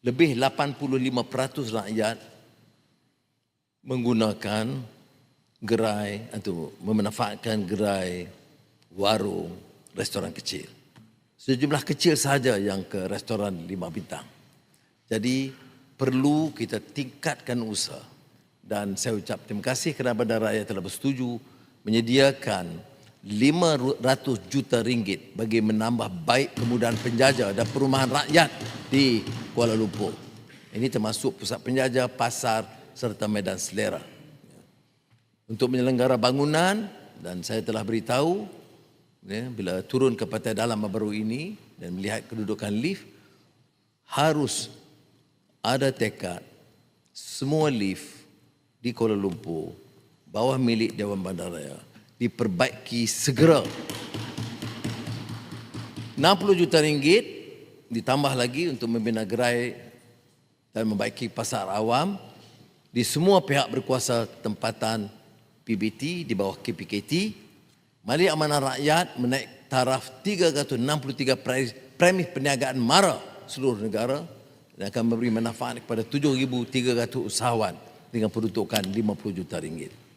lebih 85% rakyat menggunakan gerai atau memanfaatkan gerai warung restoran kecil. Sejumlah kecil sahaja yang ke restoran lima bintang. Jadi perlu kita tingkatkan usaha dan saya ucap terima kasih kerana rakyat telah bersetuju menyediakan 500 juta ringgit bagi menambah baik kemudahan penjaja dan perumahan rakyat di Kuala Lumpur. Ini termasuk pusat penjaja, pasar serta medan selera. Untuk menyelenggara bangunan dan saya telah beritahu ya, bila turun ke pantai dalam baru ini dan melihat kedudukan lift harus ada tekad semua lift di Kuala Lumpur bawah milik Dewan Bandaraya diperbaiki segera. 60 juta ringgit ditambah lagi untuk membina gerai dan membaiki pasar awam di semua pihak berkuasa tempatan PBT di bawah KPKT. Mali Amanah Rakyat menaik taraf 363 premis perniagaan mara seluruh negara dan akan memberi manfaat kepada 7,300 usahawan dengan peruntukan 50 juta ringgit.